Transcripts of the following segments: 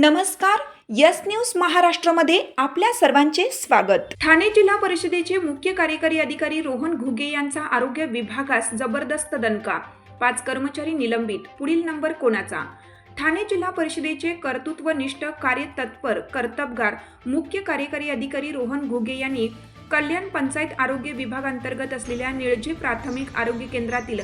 नमस्कार yes news महाराष्ट्रामध्ये आपल्या सर्वांचे स्वागत. ठाणे जिल्हा परिषदेचे मुख्य कार्यकारी अधिकारी रोहन घुगे यांचा आरोग्य विभागास जबरदस्त दणका. पाच कर्मचारी निलंबित पुढील नंबर कोणाचा? ठाणे जिल्हा परिषदेचे कर्तृत्वनिष्ठ कार्यतत्पर कर्तबगार मुख्य कार्यकारी अधिकारी रोहन घुगे यांनी कल्याण पंचायत आरोग्य विभागांतर्गत असलेल्या निळजे प्राथमिक आरोग्य केंद्रातील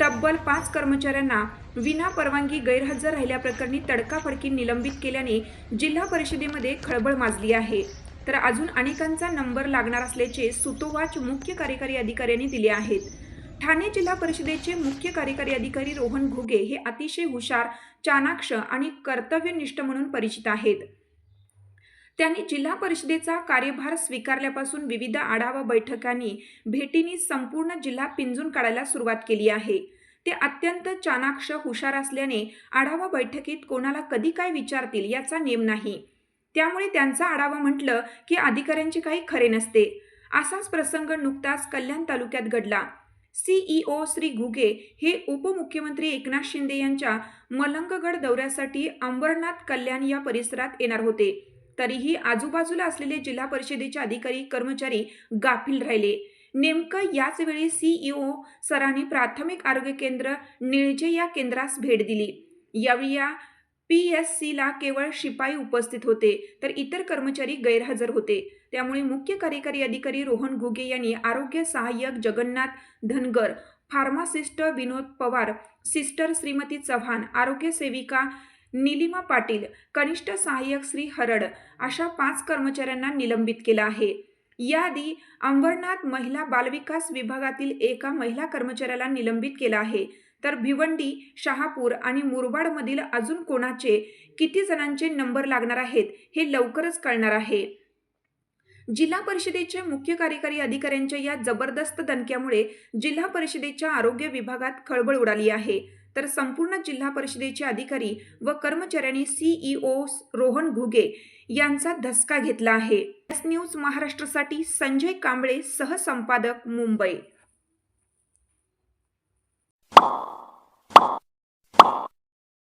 तब्बल पाच कर्मचाऱ्यांना विना परवानगी गैरहजर राहिल्याप्रकरणी तडकाफडकी निलंबित केल्याने जिल्हा परिषदेमध्ये खळबळ माजली आहे. तर अजून अनेकांचा नंबर लागणार असल्याचे सुतोवाच मुख्य कार्यकारी अधिकाऱ्यांनी दिले आहेत. ठाणे जिल्हा परिषदेचे मुख्य कार्यकारी अधिकारी रोहन घुगे हे अतिशय हुशार चाणाक्ष आणि कर्तव्यनिष्ठ म्हणून परिचित आहेत. त्यांनी जिल्हा परिषदेचा कार्यभार स्वीकारल्यापासून विविध आढावा बैठकांनी भेटींनी संपूर्ण जिल्हा पिंजून काढायला सुरुवात केली आहे. ते अत्यंत चाणाक्ष हुशार असल्याने आढावा बैठकीत कोणाला कधी काय विचारतील याचा नेम नाही. त्यामुळे त्यांचा आढावा म्हटलं की अधिकाऱ्यांचे काही खरे नसते. असाच प्रसंग नुकताच कल्याण तालुक्यात घडला. सीईओ श्री घुगे हे उपमुख्यमंत्री एकनाथ शिंदे यांच्या मलंगगड दौऱ्यासाठी अंबरनाथ कल्याण या परिसरात येणार होते. तरीही आजूबाजूला असलेले जिल्हा परिषदेचे अधिकारी कर्मचारी गाफील राहिले. नेमकं याच वेळी सीईओ सरांनी प्राथमिक आरोग्य केंद्र निळजे या केंद्रास भेट दिली. यावेळी या पी एस सीला केवळ शिपाई उपस्थित होते तर इतर कर्मचारी गैरहजर होते. त्यामुळे मुख्य कार्यकारी अधिकारी रोहन घुगे यांनी आरोग्य सहाय्यक जगन्नाथ धनगर फार्मासिस्ट विनोद पवार सिस्टर श्रीमती चव्हाण आरोग्य सेविका निलिमा पाटील कनिष्ठ सहाय्यक श्री हरड अशा पाच कर्मचाऱ्यांना निलंबित केलं आहे. याआधी अंबरनाथ महिला बालविकास विभागातील एका महिला कर्मचाऱ्याला निलंबित केलं आहे. तर भिवंडी शहापूर आणि मुरबाडमधील अजून कोणाचे किती जणांचे नंबर लागणार आहेत हे लवकरच कळणार आहे. जिल्हा परिषदेच्या मुख्य कार्यकारी अधिकाऱ्यांच्या या जबरदस्त दणक्यामुळे जिल्हा परिषदेच्या आरोग्य विभागात खळबळ उडाली आहे. तर संपूर्ण जिल्हा परिषदेचे अधिकारी व कर्मचाऱ्यांनी सीईओ रोहन घुगे यांचा धसका घेतला आहे. एस न्यूज महाराष्ट्रासाठी संजय कांबळे सहसंपादक मुंबई.